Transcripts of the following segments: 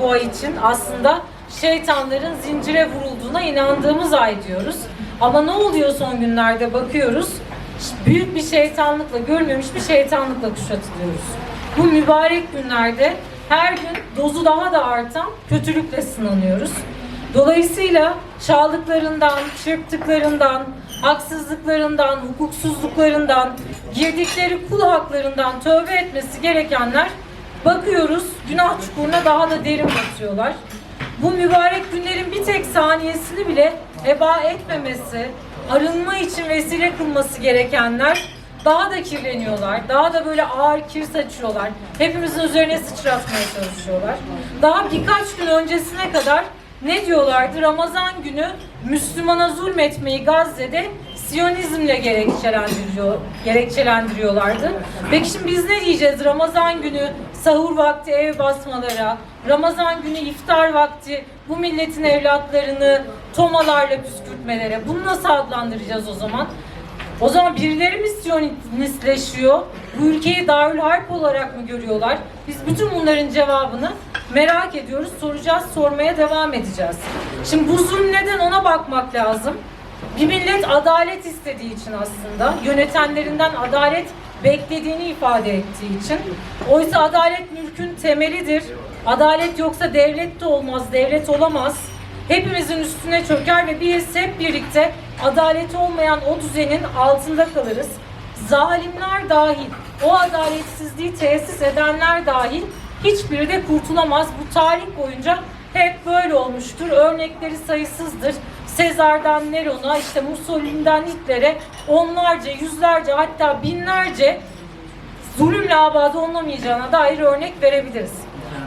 bu ay için aslında şeytanların zincire vurulduğuna inandığımız ay diyoruz. Ama ne oluyor son günlerde bakıyoruz. Büyük bir şeytanlıkla, görmemiş bir şeytanlıkla kuşatılıyoruz. Bu mübarek günlerde her gün dozu daha da artan kötülükle sınanıyoruz. Dolayısıyla çaldıklarından, çırptıklarından, haksızlıklarından, hukuksuzluklarından, girdikleri kul haklarından tövbe etmesi gerekenler bakıyoruz günah çukuruna daha da derin batıyorlar. Bu mübarek günlerin bir tek saniyesini bile heba etmemesi, arınma için vesile kılması gerekenler daha da kirleniyorlar. Daha da böyle ağır kir saçıyorlar. Hepimizin üzerine sıçratmaya çalışıyorlar. Daha birkaç gün öncesine kadar ne diyorlardı? Ramazan günü Müslümana zulmetmeyi Gazze'de Siyonizmle gerekçelendiriyor, gerekçelendiriyorlardı. Peki şimdi biz ne diyeceğiz? Ramazan günü sahur vakti ev basmalara, Ramazan günü iftar vakti bu milletin evlatlarını tomalarla püskürtmelere. Bunu nasıl adlandıracağız o zaman? O zaman birileri mi Siyonistleşiyor? Bu ülkeyi Darül Harp olarak mı görüyorlar? Biz bütün bunların cevabını merak ediyoruz, soracağız, sormaya devam edeceğiz. Şimdi bu zulüm neden ona bakmak lazım. Bir millet adalet istediği için aslında, yönetenlerinden adalet beklediğini ifade ettiği için. Oysa adalet mülkün temelidir. Adalet yoksa devlet de olmaz, devlet olamaz. Hepimizin üstüne çöker ve biz hep birlikte adalet olmayan o düzenin altında kalırız. Zalimler dahil, o adaletsizliği tesis edenler dahil hiçbiri de kurtulamaz. Bu tarih boyunca hep böyle olmuştur. Örnekleri sayısızdır. Sezar'dan Neron'a, işte Mussolini'den Hitler'e onlarca, yüzlerce hatta binlerce zulümle abade olunamayacağına dair örnek verebiliriz.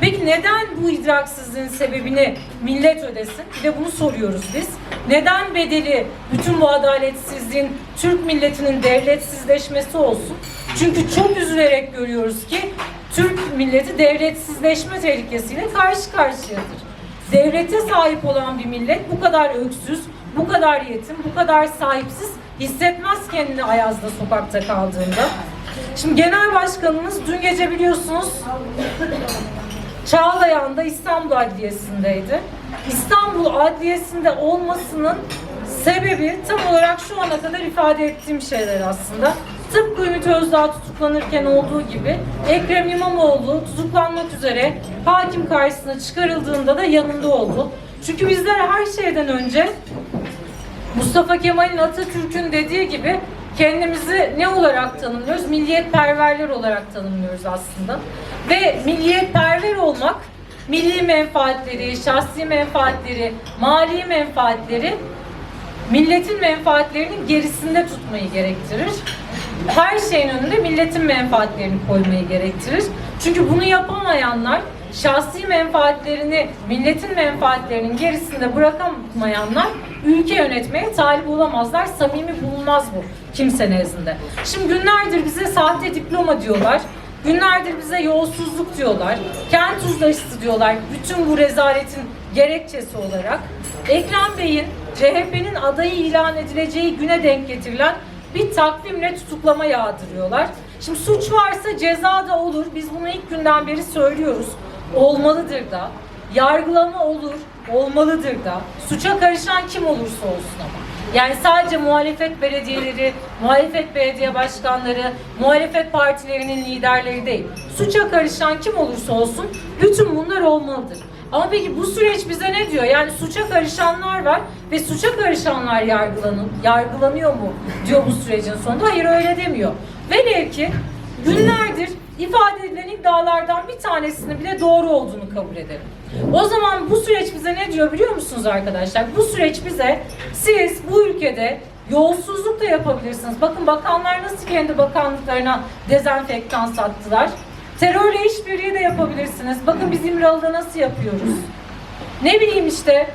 Peki neden bu idraksızlığın sebebini millet ödesin? Bir de bunu soruyoruz biz. Neden bedeli bütün bu adaletsizliğin Türk milletinin devletsizleşmesi olsun? Çünkü çok üzülerek görüyoruz ki Türk milleti devletsizleşme tehlikesiyle karşı karşıyadır. Devlete sahip olan bir millet bu kadar öksüz, bu kadar yetim, bu kadar sahipsiz hissetmez kendini Ayaz'da sokakta kaldığında. Şimdi genel başkanımız dün gece biliyorsunuz Çağlayan'da İstanbul Adliyesi'ndeydi. İstanbul Adliyesi'nde olmasının sebebi tam olarak şu ana kadar ifade ettiğim şeyler aslında. Tıpkı Ümit Özdağ tutuklanırken olduğu gibi Ekrem İmamoğlu tutuklanmak üzere hakim karşısına çıkarıldığında da yanında oldu. Çünkü bizler her şeyden önce Mustafa Kemal'in Atatürk'ün dediği gibi kendimizi ne olarak tanımlıyoruz? Milliyetperverler olarak tanımlıyoruz aslında. Ve milliyetperver olmak milli menfaatleri, şahsi menfaatleri, mali menfaatleri milletin menfaatlerinin gerisinde tutmayı gerektirir. Her şeyin önünde milletin menfaatlerini koymayı gerektirir. Çünkü bunu yapamayanlar şahsi menfaatlerini milletin menfaatlerinin gerisinde bırakamayanlar ülke yönetmeye talip olamazlar. Samimi bulunmaz bu kimse nezdinde. Şimdi günlerdir bize sahte diploma diyorlar. Günlerdir bize yolsuzluk diyorlar. Kent uzlaşısı diyorlar. Bütün bu rezaletin gerekçesi olarak. Ekrem Bey'in CHP'nin adayı ilan edileceği güne denk getirilen bir takvimle tutuklama yağdırıyorlar. Şimdi suç varsa ceza da olur. Biz bunu ilk günden beri söylüyoruz. Olmalıdır da. Yargılama olur, olmalıdır da. Suça karışan kim olursa olsun ama. Yani sadece muhalefet belediyeleri, muhalefet belediye başkanları, muhalefet partilerinin liderleri değil. Suça karışan kim olursa olsun bütün bunlar olmalıdır. Ama peki bu süreç bize ne diyor? Yani suça karışanlar var ve suça karışanlar yargılanın, yargılanıyor mu diyor bu sürecin sonunda. Hayır öyle demiyor. Velev ki günlerdir ifade edilen iddialardan bir tanesini bile doğru olduğunu kabul edelim. O zaman bu süreç bize ne diyor biliyor musunuz arkadaşlar? Bu süreç bize siz bu ülkede yolsuzluk da yapabilirsiniz. Bakın bakanlar nasıl kendi bakanlıklarına dezenfektan sattılar. Terörle işbirliği de yapabilirsiniz. Bakın biz İmralı'da nasıl yapıyoruz. Ne bileyim işte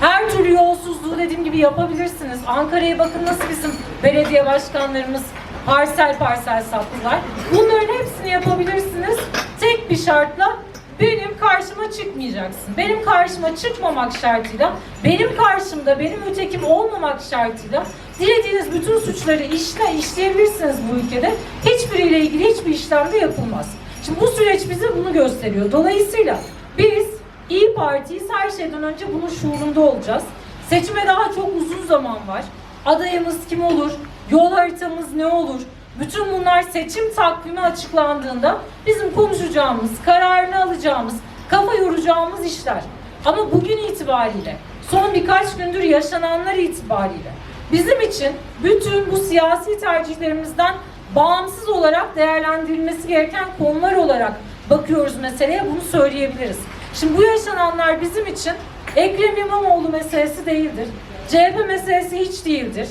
her türlü yolsuzluğu dediğim gibi yapabilirsiniz. Ankara'ya bakın nasıl bizim belediye başkanlarımız parsel parsel sattılar. Bunların hepsini yapabilirsiniz. Tek bir şartla benim karşıma çıkmayacaksın. Benim karşıma çıkmamak şartıyla, benim karşımda benim ötekim olmamak şartıyla dilediğiniz bütün suçları işle işleyebilirsiniz bu ülkede. Hiçbiriyle ilgili hiçbir işlem de yapılmaz. Şimdi bu süreç bize bunu gösteriyor. Dolayısıyla Biz İyi Parti'yiz her şeyden önce bunun şuurunda olacağız. Seçime daha çok uzun zaman var. Adayımız kim olur? Yol haritamız ne olur? Bütün bunlar seçim takvimi açıklandığında bizim konuşacağımız, kararını alacağımız, kafa yoracağımız işler. Ama bugün itibariyle, son birkaç gündür yaşananlar itibariyle bizim için bütün bu siyasi tercihlerimizden bağımsız olarak değerlendirilmesi gereken konular olarak bakıyoruz meseleye bunu söyleyebiliriz. Şimdi bu yaşananlar bizim için Ekrem İmamoğlu meselesi değildir. CHP meselesi hiç değildir.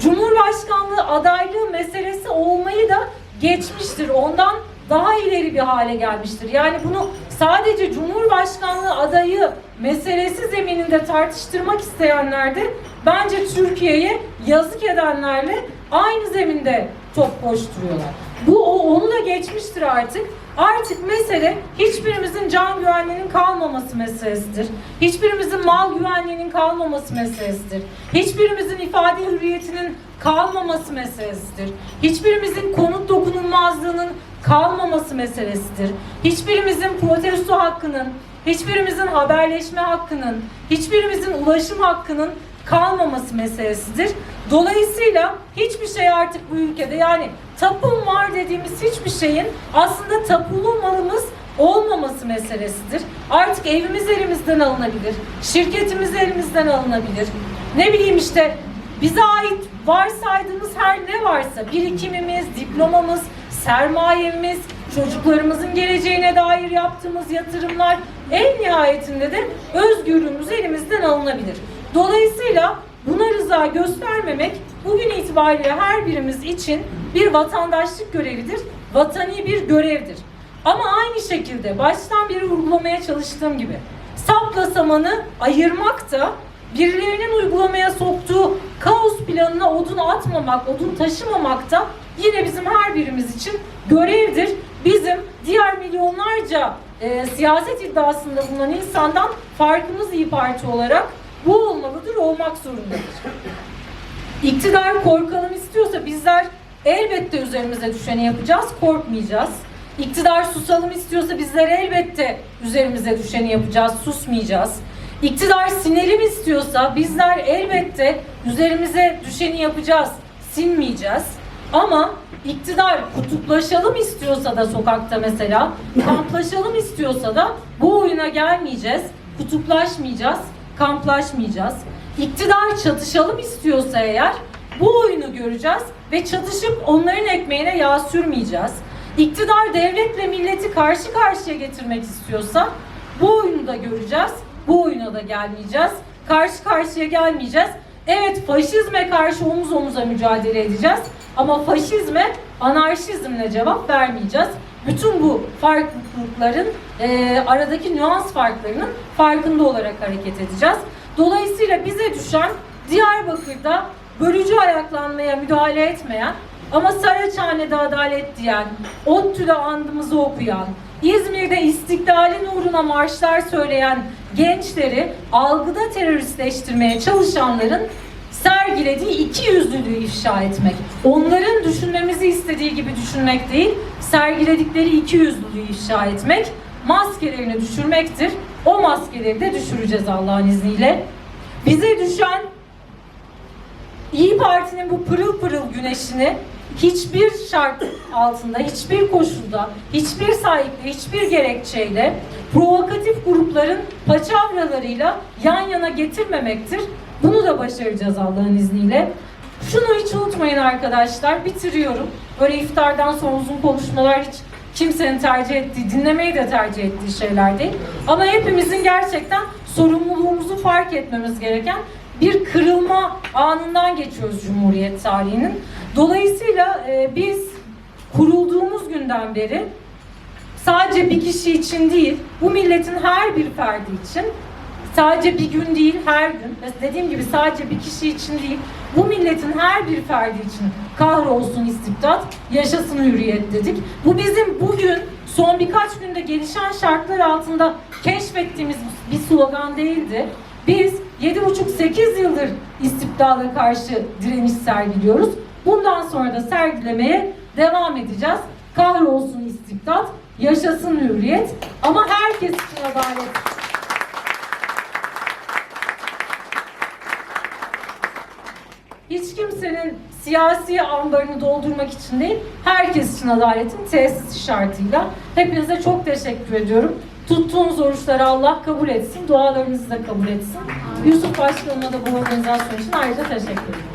Cumhurbaşkanlığı adaylığı meselesi olmayı da geçmiştir. Ondan daha ileri bir hale gelmiştir. Yani bunu sadece Cumhurbaşkanlığı adayı meselesi zemininde tartıştırmak isteyenler de bence Türkiye'ye yazık edenlerle aynı zeminde top koşturuyorlar. Bu o, onu da geçmiştir artık. Artık mesele hiçbirimizin can güvenliğinin kalmaması meselesidir. Hiçbirimizin mal güvenliğinin kalmaması meselesidir. Hiçbirimizin ifade hürriyetinin kalmaması meselesidir. Hiçbirimizin konut dokunulmazlığının kalmaması meselesidir. Hiçbirimizin protesto hakkının, hiçbirimizin haberleşme hakkının, hiçbirimizin ulaşım hakkının kalmaması meselesidir. Dolayısıyla hiçbir şey artık bu ülkede yani tapum var dediğimiz hiçbir şeyin aslında tapulu malımız olmaması meselesidir. Artık evimiz elimizden alınabilir, şirketimiz elimizden alınabilir. Ne bileyim işte bize ait varsaydığımız her ne varsa birikimimiz, diplomamız, sermayemiz, çocuklarımızın geleceğine dair yaptığımız yatırımlar en nihayetinde de özgürlüğümüz elimizden alınabilir. Dolayısıyla buna rıza göstermemek bugün itibariyle her birimiz için bir vatandaşlık görevidir, vatani bir görevdir. Ama aynı şekilde baştan beri vurgulamaya çalıştığım gibi sapla samanı ayırmak da birilerinin uygulamaya soktuğu kaos planına odun atmamak, odun taşımamak da yine bizim her birimiz için görevdir. Bizim diğer milyonlarca e, siyaset iddiasında bulunan insandan farkımız İyi Parti olarak bu olmalıdır, olmak zorundadır. İktidar korkalım istiyorsa bizler elbette üzerimize düşeni yapacağız, korkmayacağız. İktidar susalım istiyorsa bizler elbette üzerimize düşeni yapacağız, susmayacağız. İktidar sinelim istiyorsa bizler elbette üzerimize düşeni yapacağız, sinmeyeceğiz. Ama iktidar kutuplaşalım istiyorsa da sokakta mesela, kamplaşalım istiyorsa da bu oyuna gelmeyeceğiz, kutuplaşmayacağız, kamplaşmayacağız. İktidar çatışalım istiyorsa eğer bu oyunu göreceğiz ve çatışıp onların ekmeğine yağ sürmeyeceğiz. İktidar devletle milleti karşı karşıya getirmek istiyorsa bu oyunu da göreceğiz. Bu oyuna da gelmeyeceğiz. Karşı karşıya gelmeyeceğiz. Evet faşizme karşı omuz omuza mücadele edeceğiz. Ama faşizme anarşizmle cevap vermeyeceğiz. Bütün bu farklılıkların e, aradaki nüans farklarının farkında olarak hareket edeceğiz. Dolayısıyla bize düşen Diyarbakır'da bölücü ayaklanmaya müdahale etmeyen ama Saraçhane'de adalet diyen, ODTÜ'de andımızı okuyan, İzmir'de istiklalin uğruna marşlar söyleyen gençleri algıda teröristleştirmeye çalışanların sergilediği iki yüzlülüğü ifşa etmek. Onların düşünmemizi istediği gibi düşünmek değil, sergiledikleri iki yüzlülüğü ifşa etmek, maskelerini düşürmektir. O maskeleri de düşüreceğiz Allah'ın izniyle. Bize düşen İyi Parti'nin bu pırıl pırıl güneşini hiçbir şart altında, hiçbir koşulda, hiçbir sahiple, hiçbir gerekçeyle provokatif grupların paçavralarıyla yan yana getirmemektir. Bunu da başaracağız Allah'ın izniyle. Şunu hiç unutmayın arkadaşlar, bitiriyorum. Böyle iftardan sonra uzun konuşmalar hiç kimsenin tercih ettiği, dinlemeyi de tercih ettiği şeyler değil. Ama hepimizin gerçekten sorumluluğumuzu fark etmemiz gereken bir kırılma anından geçiyoruz Cumhuriyet tarihinin. Dolayısıyla e, biz kurulduğumuz günden beri sadece bir kişi için değil, bu milletin her bir ferdi için sadece bir gün değil her gün dediğim gibi sadece bir kişi için değil bu milletin her bir ferdi için kahrolsun istibdat yaşasın hürriyet dedik. Bu bizim bugün son birkaç günde gelişen şartlar altında keşfettiğimiz bir slogan değildi. Biz 7,5-8 yıldır istibdada karşı direniş sergiliyoruz. Bundan sonra da sergilemeye devam edeceğiz. Kahrolsun istibdat, Yaşasın hürriyet ama herkes için adalet. Hiç kimsenin siyasi ambarını doldurmak için değil, herkes için adaletin tesisi şartıyla. Hepinize çok teşekkür ediyorum. Tuttuğunuz oruçları Allah kabul etsin, dualarınızı da kabul etsin. Yusuf Başkanıma da bu organizasyon için ayrıca teşekkür ederim.